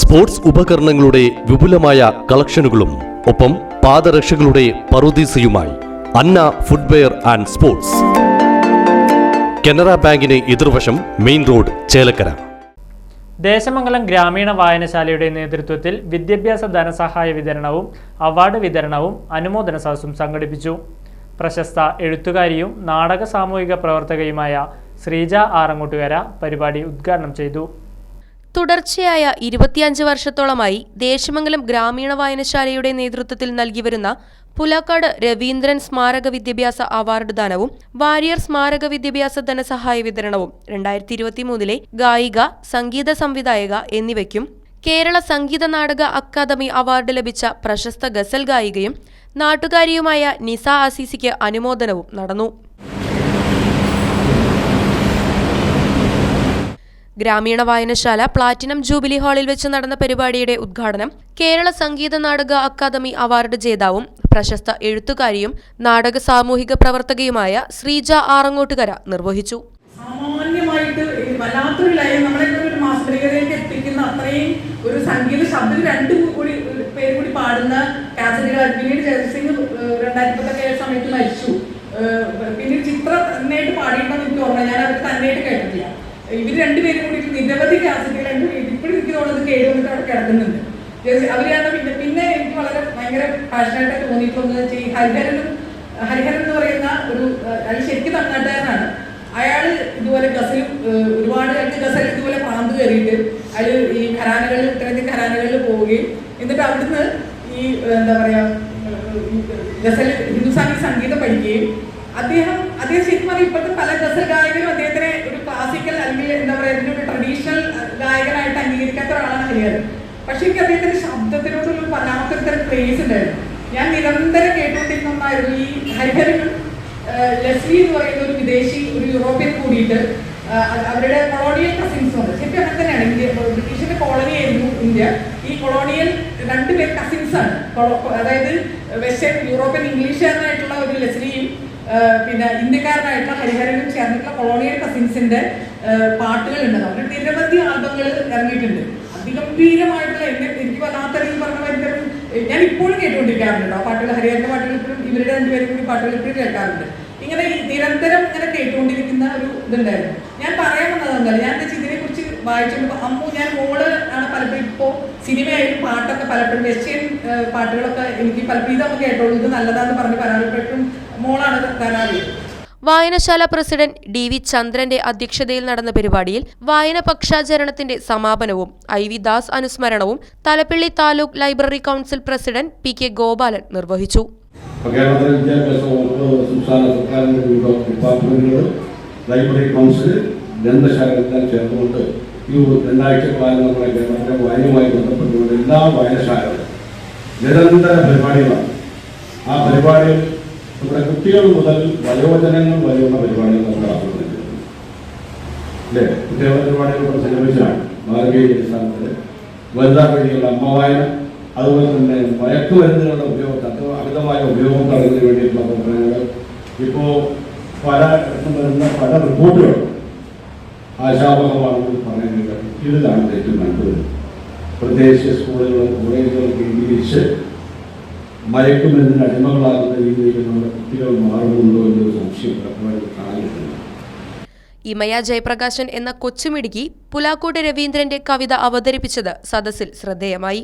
Sports ഉപകരണങ്ങളുടെ വിപുലമായ കളക്ഷനുകളും ഒപ്പം പാദരക്ഷകളുടെ പറുദീസയുമായി Anna footwear and sports. Canara ബാങ്കിന് എതിർവശം മെയിൻ റോഡ് ചേലക്കര. ദേശമംഗലം ഗ്രാമീണ വായനശാലയുടെ നേതൃത്വത്തിൽ വിദ്യാഭ്യാസ ധനസഹായ വിതരണവും അവാർഡ് വിതരണവും അനുമോദന സദസ്സും സംഘടിപ്പിച്ചു. പ്രശസ്ത എഴുത്തുകാരിയും നാടക സാമൂഹിക പ്രവർത്തകയുമായ ശ്രീജ ആറങ്ങോട്ടുകര പരിപാടി ഉദ്ഘാടനം ചെയ്തു. തുടർച്ചയായ ഇരുപത്തിയഞ്ച് വർഷത്തോളമായി ദേശമംഗലം ഗ്രാമീണ വായനശാലയുടെ നേതൃത്വത്തിൽ നൽകിവരുന്ന പുലക്കാട് രവീന്ദ്രൻ സ്മാരക വിദ്യാഭ്യാസ അവാർഡ് ദാനവും വാരിയർ സ്മാരക വിദ്യാഭ്യാസ ധനസഹായ വിതരണവും രണ്ടായിരത്തി ഇരുപത്തിമൂന്നിലെ ഗായിക സംഗീത സംവിധായക എന്നിവയ്ക്കും കേരള സംഗീത നാടക അക്കാദമി അവാർഡ് ലഭിച്ച പ്രശസ്ത ഗസൽ ഗായികയും നാട്ടുകാരിയുമായ നിസ അസീസിക്ക് അനുമോദനവും നടന്നു. ഗ്രാമീണ വായനശാല പ്ലാറ്റിനം ജൂബിലി ഹാളിൽ വെച്ച് നടന്ന പരിപാടിയുടെ ഉദ്ഘാടനം കേരള സംഗീത നാടക അക്കാദമി അവാർഡ് ജേതാവും പ്രശസ്ത എഴുത്തുകാരിയും നാടക സാമൂഹിക പ്രവർത്തകയുമായ ശ്രീജ ആറങ്ങോട്ടുകര നിർവഹിച്ചു. സാമാന്യമായിട്ട് വല്ലാത്തൊരു ലയം നമ്മളെയൊക്കെ ഒരു എത്തിക്കുന്ന അത്രയും ഒരു സംഗീത ശബ്ദം രണ്ടു കൂടി പേര് കൂടി പാടുന്ന കാസറ്റുകൾ പിന്നീട് ജയസിംഗ് രണ്ടായിരത്തി സമയത്ത് മരിച്ചു. പിന്നെ ചിത്ര തന്നെയായിട്ട് പാടിയിട്ടുണ്ടെന്ന് എനിക്ക് ഓർമ്മ ഞാൻ അവർ തന്നെയായിട്ട് കേട്ടിട്ടില്ല. ഇവർ രണ്ടുപേരും കൂടി നിരവധി കാസറ്റുകൾ രണ്ടുപേരും ഇപ്പോഴും എനിക്ക് തോന്നുന്നത് കേട് വന്നിട്ട് അവിടെ കിടക്കുന്നുണ്ട്. അവരെയാണ് പിന്നെ പിന്നെ എനിക്ക് വളരെ ഭയങ്കര പാഷനായിട്ട് തോന്നിയിട്ടുള്ളത് വെച്ചാൽ ഈ ഹരിഹരനും ഹരിഹരൻ എന്ന് പറയുന്ന ഒരു അത് ശരിക്കും തമിഴ്നാട്ടുകാരനാണ്. അയാൾ ഇതുപോലെ ഗസൽ ഒരുപാട് ആൾക്ക് ഗസൽ ഇതുപോലെ പാമ്പ് കയറിയിട്ട് അയാൾ ഈ ഖരാനകളിൽ ഉത്തരേന്ത്യൻ ഖരാനകളിൽ പോവുകയും എന്നിട്ട് അവിടുന്ന് ഈ എന്താ പറയാ ഗസൽ ഹിന്ദുസ്ഥാനി സംഗീതം പഠിക്കുകയും അദ്ദേഹം അദ്ദേഹം ശരിക്കും പറഞ്ഞാൽ ഇപ്പോഴത്തെ പല ഗസൽ ഗായകരും അദ്ദേഹത്തിനെ ഒരു ക്ലാസിക്കൽ അല്ലെങ്കിൽ എന്താ പറയാ ഇതിന്റെ ഒരു ട്രഡീഷണൽ ഗായകനായിട്ട് ഹരിഹരൻ പക്ഷെ എനിക്ക് അദ്ദേഹത്തിന്റെ ശബ്ദത്തിനോടുള്ള വല്ലാത്തൊരു തരം ക്രേസ് ഉണ്ടായിരുന്നു. ഞാൻ നിരന്തരം കേട്ടുകൊണ്ടിരുന്ന ഒന്നായിരുന്നു ഈ ഹരിഹരനും ലെസ്ലി എന്ന് പറയുന്ന ഒരു വിദേശി ഒരു യൂറോപ്യൻ കൂടിയിട്ട് അവരുടെ കൊളോണിയൽ കസിൻസ് ഉണ്ട് ശരിക്കും അങ്ങനെ തന്നെയാണ്. ഇന്ത്യ ബ്രിട്ടീഷിന്റെ കോളനി ആയിരുന്നു ഇന്ത്യ. ഈ കൊളോണിയൽ രണ്ടുപേർ കസിൻസ് ആണ്. അതായത് വെസ്റ്റേൺ യൂറോപ്യൻ ഇംഗ്ലീഷുകാരനായിട്ടുള്ള ഒരു ലെസ്ലിയും പിന്നെ ഇന്ത്യക്കാരനായിട്ടുള്ള ഹരിഹരനും ചേർന്നിട്ടുള്ള കൊളോണിയൽ കസിൻസിന്റെ പാട്ടുകളുണ്ട്. നമ്മുടെ നിരവധി ആൽബങ്ങൾ ഇറങ്ങിയിട്ടുണ്ട്. അതിഗംഭീരമായിട്ടുള്ള എന്നെ എനിക്ക് വല്ലാത്ത രീതിയിൽ പറഞ്ഞ ഭയങ്കര ഞാൻ ഇപ്പോഴും കേട്ടുകൊണ്ടിരിക്കാറുണ്ട്. ആ പാട്ടുകൾ ഹരിയാറിന്റെ പാട്ടുകൾ ഇപ്പോഴും ഇവരുടെ രണ്ടുപേരും കൂടി പാട്ടുകൾ ഇപ്പോഴും കേൾക്കാറുണ്ട്. ഇങ്ങനെ നിരന്തരം ഇങ്ങനെ കേട്ടുകൊണ്ടിരിക്കുന്ന ഒരു ഇതുണ്ടായിരുന്നു. ഞാൻ പറയാൻ വന്നത് എന്താണ് ഞാൻ ഇതിനെ കുറിച്ച് വായിച്ചുകൊണ്ട് അമ്മു ഞാൻ മോൾ ആണ് പലപ്പോഴും ഇപ്പോൾ സിനിമയായാലും പാട്ടൊക്കെ പലപ്പോഴും വെസ്റ്റേൺ പാട്ടുകളൊക്കെ എനിക്ക് പലപ്പോഴും ഇതൊക്കെ കേട്ടോളൂ. ഇത് നല്ലതാന്ന് പറഞ്ഞ് പരാതിപ്പെട്ടും മോളാണ് തരാറ് വായനശാല പ്രസിഡന്റ് ഡി വി ചന്ദ്രന്റെ അധ്യക്ഷതയിൽ നടന്ന പരിപാടിയിൽ വായന പക്ഷാചരണത്തിന്റെ സമാപനവും I V Das അനുസ്മരണവും Thalappilly taluk library council president P K Gopalan നിർവഹിച്ചു. കേരളത്തിലെ വിദ്യാഭ്യാസ വകുപ്പ് സംസ്ഥാന സർക്കാരിന്റെ ലൈബ്രറി കൗൺസിൽ ഗ്രന്ഥശാലകളെല്ലാം ചേർന്നുകൊണ്ട് ഈ രണ്ടാഴ്ച കാലം നമ്മുടെ കേരളത്തിലെ വായനയുമായി ബന്ധപ്പെട്ടുകൊണ്ട് എല്ലാ വായനശാലകളും നിരന്തര പരിപാടികളാണ്. ആ പരിപാടികൾ നമ്മുടെ കുട്ടികൾ മുതൽ വയോജനങ്ങൾ വരെയുള്ള പരിപാടികൾ നമ്മൾ ചെയ്യുന്നു അല്ലേ? കുട്ടികളുടെ പരിപാടികൾ നമ്മൾ സംഘടിപ്പിച്ചാണ് മാർഗീയ അടിസ്ഥാനത്തിൽ വനിതാ വേദികളുടെ അമ്മ വായന അതുപോലെ തന്നെ മയക്കുമരുന്നുകളുടെ ഉപയോഗം തത്വ അമിതമായ ഉപയോഗം തടയുന്നതിന് വേണ്ടിയിട്ടുള്ള പ്രവർത്തനങ്ങൾ. ഇപ്പോൾ പല ഇടത്തും വരുന്ന പല റിപ്പോർട്ടുകളും ആശാപകമാണെന്ന് പറയുന്നത് ഇതിലാണ് ഏറ്റവും നല്ലത്. പ്രത്യേകിച്ച് സ്കൂളുകളും കോളേജുകളും കേന്ദ്രീകരിച്ച് മയക്കുമരുന്നിന് അടിമകളാകുന്ന രീതിയിൽ നമ്മുടെ കുട്ടികൾ മാറുന്നുണ്ടോ എന്നൊരു സംശയം പലപ്പോഴും കാണാൻ കിട്ടുന്നു ഇമയ ജയപ്രകാശൻ എന്ന കൊച്ചുമിടുക്കി പുലാക്കോട്ട് രവീന്ദ്രന്റെ കവിത അവതരിപ്പിച്ചത് സദസ്സിൽ ശ്രദ്ധേയമായി.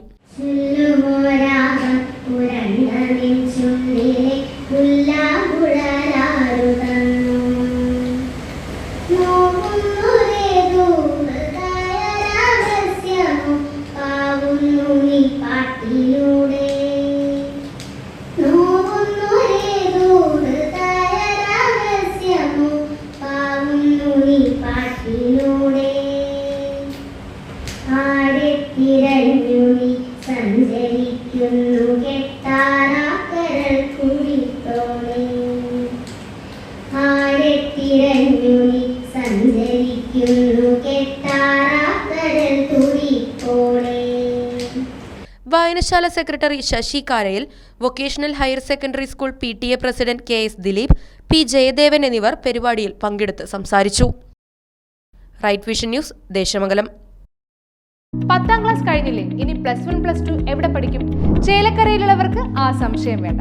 വായനശാല secretary Sasi Karayil vocational higher secondary school P T A president K S Dileep P Jayadevan എന്നിവർ പരിപാടിയിൽ പങ്കെടുത്ത് സംസാരിച്ചു. Right vision news Desamangalam. പത്താം ക്ലാസ് കഴിഞ്ഞില്ലേ? ഇനി പ്ലസ് വൺ പ്ലസ് ടു എവിടെ പഠിക്കും? ചേലക്കരയിലുള്ളവർക്ക് ആ സംശയം വേണ്ട.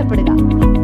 de Preda.